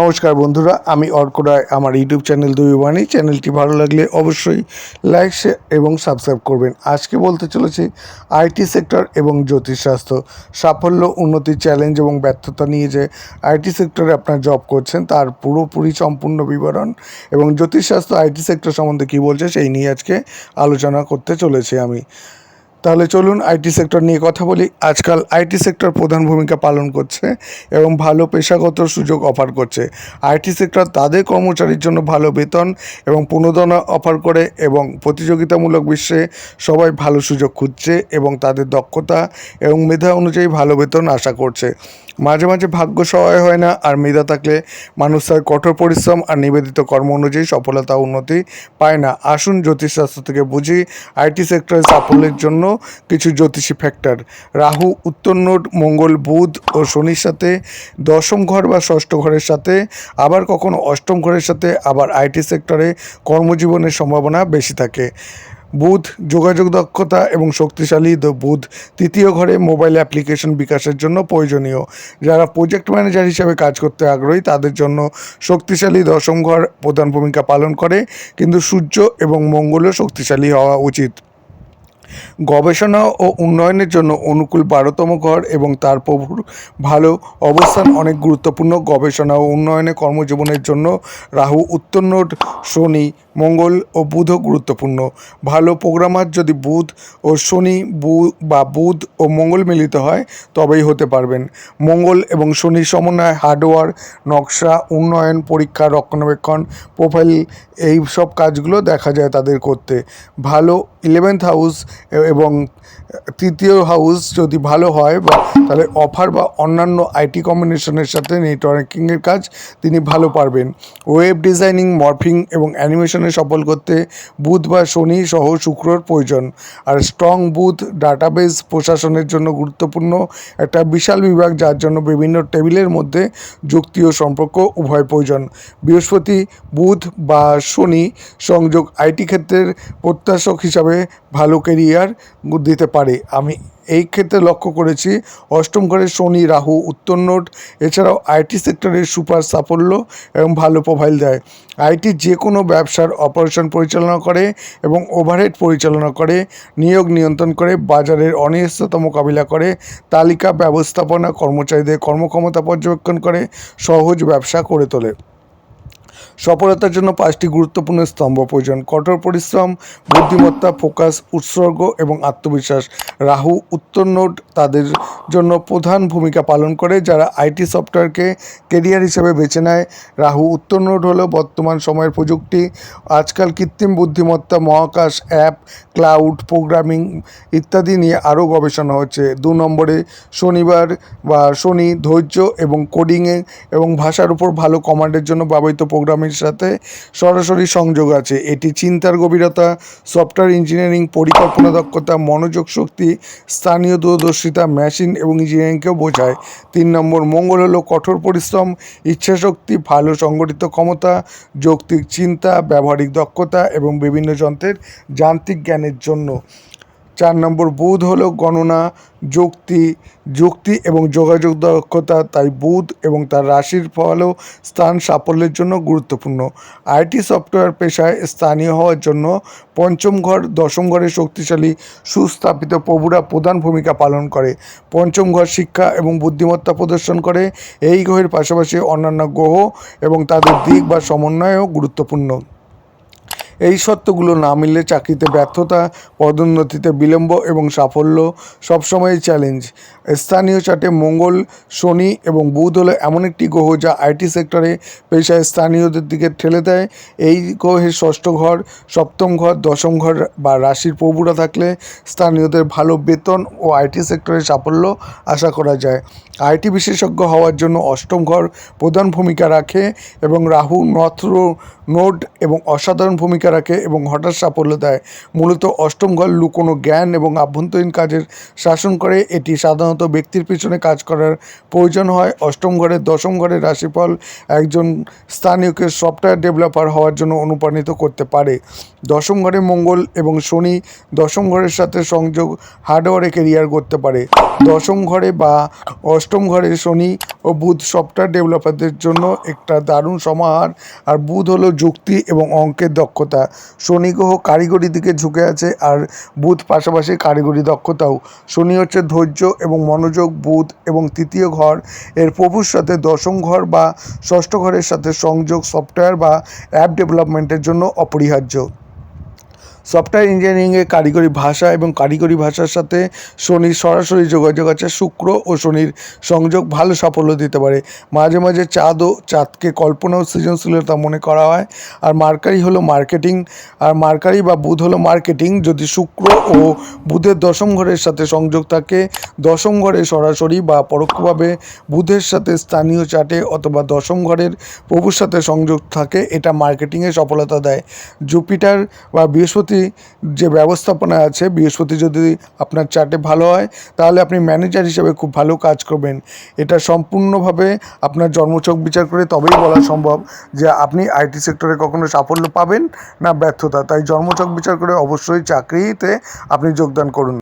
নমস্কার বন্ধুরা, আমি অর্ক রায়, আমার ইউটিউব চ্যানেল দুইবাণী চ্যানেলটি ভালো লাগলে অবশ্যই লাইক, শেয়ার এবং সাবস্ক্রাইব করবেন। আজকে বলতে চলেছি আইটি সেক্টর এবং জ্যোতিষশাস্ত্র সাফল্য, উন্নতি, চ্যালেঞ্জ এবং ব্যর্থতা নিয়ে যে আইটি সেক্টরে আপনার জব করছেন, তার পুরোপুরি সম্পূর্ণ বিবরণ এবং জ্যোতিষশাস্ত্র আইটি সেক্টর সম্বন্ধে কী বলছে, সেই নিয়ে আজকে আলোচনা করতে চলেছি আমি। তাহলে চলুন আইটি সেক্টর নিয়ে কথা বলি। আজকাল আইটি সেক্টর প্রধান ভূমিকা পালন করছে এবং ভালো পেশাগত সুযোগ অফার করছে। আইটি সেক্টর তাদের কর্মচারীর জন্য ভালো বেতন এবং প্রণোদনা অফার করে এবং প্রতিযোগিতামূলক বিশ্বে সবাই ভালো সুযোগ খুঁজছে এবং তাদের দক্ষতা এবং মেধা অনুযায়ী ভালো বেতন আশা করছে। মাঝে মাঝে ভাগ্য সহায় হয় না আর মেধা থাকলে মানুষ তার কঠোর পরিশ্রম আর নিবেদিত কর্ম অনুযায়ী সফলতা উন্নতি পায় না। আসুন জ্যোতিষশাস্ত্র থেকে বুঝি, আইটি সেক্টরের সাফল্যের জন্য কিছু জ্যোতিষী ফ্যাক্টর রাহু, উত্তর নোট, মঙ্গল, বুধ ও শনির সাথে, দশম ঘর বা ষষ্ঠ ঘরের সাথে, আবার কখনো অষ্টম ঘরের সাথে, আবার আইটি সেক্টরে কর্মজীবনের সম্ভাবনা বেশি থাকে। বুধ, যোগাযোগ দক্ষতা এবং শক্তিশালী বুধ তৃতীয় ঘরে মোবাইল অ্যাপ্লিকেশন বিকাশের জন্য প্রয়োজনীয়। যারা প্রজেক্ট ম্যানেজার হিসেবে কাজ করতে আগ্রহী, তাদের জন্য শক্তিশালী দশম ঘর প্রধান ভূমিকা পালন করে। কিন্তু সূর্য এবং মঙ্গলও শক্তিশালী হওয়া উচিত। গবেষণা ও উন্নয়নের জন্য অনুকূল বারোতম ঘর এবং তার প্রভুর ভালো অবস্থান অনেক গুরুত্বপূর্ণ। গবেষণা ও উন্নয়নে কর্মজীবনের জন্য রাহু উত্তর শনি মঙ্গল ও বুধও গুরুত্বপূর্ণ। ভালো প্রোগ্রামার যদি বুধ ও শনি বু বা বুধ ও মঙ্গল মিলিত হয়, তবেই হতে পারবেন। মঙ্গল এবং শনি সমন্বয় হার্ডওয়্যার নকশা, উন্নয়ন, পরীক্ষা, রক্ষণাবেক্ষণ, প্রোফাইল এই সব কাজগুলো দেখা যায় তাদের করতে। ভালো ইলেভেন্থ হাউস এবং তৃতীয় হাউস যদি ভালো হয়, বা তাহলে অফার বা অন্যান্য আইটি কম্বিনেশনের সাথে নেটওয়ার্কিংয়ের কাজ তিনি ভালো পারবেন। ওয়েব ডিজাইনিং মর্ফিং এবং অ্যানিমেশনে সফল করতে বুধ বা শনি সহ শুক্রর প্রয়োজন। আর স্ট্রং বুথ ডাটাবেস প্রশাসনের জন্য গুরুত্বপূর্ণ একটা বিশাল বিভাগ, যার জন্য বিভিন্ন টেবিলের মধ্যে যুক্তি ও সম্পর্ক উভয় প্রয়োজন। বৃহস্পতি, বুধ বা শনি সংযোগ আইটি ক্ষেত্রের প্রত্যাশক হিসাবে ভালো কেরিয়ার দিতে পারে। আমি এই ক্ষেত্রে লক্ষ্য করেছি, অষ্টম ঘরে শনি, রাহু, উত্তর নোট, এছাড়াও আইটি সেক্টরের সুপার সাফল্য এবং ভালো প্রোফাইল দেয়। আইটি যে কোনো ব্যবসার অপারেশন পরিচালনা করে এবং ওভারহেড পরিচালনা করে, নিয়োগ নিয়ন্ত্রণ করে, বাজারের অনিশ্চয়তা মোকাবিলা করে, তালিকা ব্যবস্থাপনা কর্মচারীদের কর্মক্ষমতা পর্যবেক্ষণ করে, সহজ ব্যবসা করে তোলে। সফলতার জন্য পাঁচটি গুরুত্বপূর্ণ স্তম্ভ প্রয়োজন। কঠোর পরিশ্রম, বুদ্ধিমত্তা, ফোকাস, উৎসর্গ এবং আত্মবিশ্বাস। রাহু উত্তর নোট তাদের জন্য প্রধান ভূমিকা পালন করে, যারা আইটি সফটওয়্যারকে কেরিয়ার হিসেবে বেছে নেয়। রাহু উত্তর নোট হলো বর্তমান সময়ের প্রযুক্তি, আজকাল কৃত্রিম বুদ্ধিমত্তা, মহাকাশ, অ্যাপ, ক্লাউড, প্রোগ্রামিং ইত্যাদি নিয়ে আরও গবেষণা হচ্ছে। দু নম্বরে শনিবার বা শনি ধৈর্য এবং কোডিংয়ে এবং ভাষার উপর ভালো কমান্ডের জন্য ব্যবহৃত প্রোগ্রামের সাথে সরাসরি সংযোগ আছে। এটি চিন্তার গভীরতা, সফটওয়্যার ইঞ্জিনিয়ারিং পরিকল্পনা দক্ষতা, মনোযোগ শক্তি, স্থানীয় দূরদর্শিতা, মেশিন এবং ইঞ্জিনিয়ারিংকেও বোঝায়। তিন নম্বর, মঙ্গল হলো কঠোর পরিশ্রম, ইচ্ছাশক্তি, ভালো সংগঠিত ক্ষমতা, যৌক্তিক চিন্তা, ব্যবহারিক দক্ষতা এবং বিভিন্ন যন্ত্রের যান্ত্রিক জ্ঞানের জন্য। চার নম্বর বুধ হলো গণনা, যুক্তি যুক্তি এবং যোগাযোগ দক্ষতা, তাই বুধ এবং তার রাশির ফলও স্থান সাফল্যের জন্য গুরুত্বপূর্ণ। আইটি সফটওয়্যার পেশায় স্থানীয় হওয়ার জন্য পঞ্চম ঘর, দশম ঘরে শক্তিশালী, সুস্থাপিত প্রভুরা প্রধান ভূমিকা পালন করে। পঞ্চম ঘর শিক্ষা এবং বুদ্ধিমত্তা প্রদর্শন করে। এই গ্রহের পাশাপাশি অন্যান্য গ্রহ এবং তাদের দিক বা সমন্বয়ও গুরুত্বপূর্ণ। এই সত্যগুলো না মিললে চাকরিতে ব্যর্থতা, পদোন্নতিতে বিলম্ব এবং সাফল্য সবসময়ই চ্যালেঞ্জ। স্থানীয় চার্টে মঙ্গল, শনি এবং বুধ হলো এমন একটি গ্রহ যা আইটি সেক্টরে পেশায় স্থানীয়দের দিকে ঠেলে দেয়। এই গ্রহের ষষ্ঠ ঘর, সপ্তম ঘর, দশম ঘর বা রাশির প্রভুরা থাকলে স্থানীয়দের ভালো বেতন ও আইটি সেক্টরে সাফল্য আশা করা যায়। আইটি বিশেষজ্ঞ হওয়ার জন্য অষ্টম ঘর প্রধান ভূমিকা রাখে এবং রাহু নথ্র নোড এবং অসাধারণ ভূমিকা রাখে এবং হঠাৎ সাফল্য দেয়। মূলত অষ্টম ঘর লুকোনো জ্ঞান এবং আভ্যন্তরীণ কাজের শাসন করে। এটি সাধারণত ব্যক্তির পিছনে কাজ করার প্রয়োজন হয়। অষ্টম ঘরের দশম ঘরের রাশিফল একজন স্থানীয়কে সফটওয়্যার ডেভেলপার হওয়ার জন্য অনুপ্রাণিত করতে পারে। দশম ঘরে মঙ্গল এবং শনি দশম ঘরের সাথে সংযোগ হার্ডওয়্যারে কেরিয়ার করতে পারে। দশম ঘরে বা অষ্টম ঘরে শনি ও বুধ সফটওয়্যার ডেভেলপারদের জন্য একটা দারুণ সমাহার। আর বুধ হলো যুক্তি এবং অঙ্কের দক্ষতা। শনি গ্রহ কারিগরি দিকে ঝুঁকে আছে আর বুধ পাশাপাশি কারিগরি দক্ষতাও। শনি হচ্ছে ধৈর্য এবং মনোযোগ, বুধ এবং তৃতীয় ঘর। এর প্রভুর সাথে দশম ঘর বা ষষ্ঠ ঘরের সাথে সংযোগ, সফটওয়্যার বা অ্যাপ ডেভেলপমেন্টের জন্য অপরিহার্য। সফটওয়্যার ইঞ্জিনিয়ারিংয়ে কারিগরি ভাষা এবং কারিগরি ভাষার সাথে শনির সরাসরি যোগাযোগ আছে, শুক্র ও শনির সংযোগ ভালো সাফল্য দিতে পারে। মাঝে মাঝে চাঁদ ও চাঁদকে কল্পনা ও সৃজনশীলতা মনে করা হয়। আর মার্কারি হলো মার্কেটিং, আর মার্কারি বা বুধ হলো মার্কেটিং। যদি শুক্র ও বুধের দশম ঘরের সাথে সংযোগ থাকে, দশম ঘরে সরাসরি বা পরোক্ষভাবে বুধের সাথে স্থানীয় চার্টে অথবা দশম ঘরের প্রভুর সাথে সংযোগ থাকে, এটা মার্কেটিংয়ে সফলতা দেয়। জুপিটার বা বৃহস্পতি যে ব্যবস্থাপনা আছে, বৃহস্পতি যদি আপনার চার্টে ভালো হয়, তাহলে আপনি ম্যানেজার হিসেবে খুব ভালো কাজ করবেন। এটা সম্পূর্ণভাবে আপনার জন্মচোখ বিচার করে তবেই বলা সম্ভব যে আপনি আইটি সেক্টরে কখনো সাফল্য পাবেন না ব্যর্থতা। তাই জন্মচক বিচার করে অবশ্যই চাকরিতে আপনি যোগদান করুন।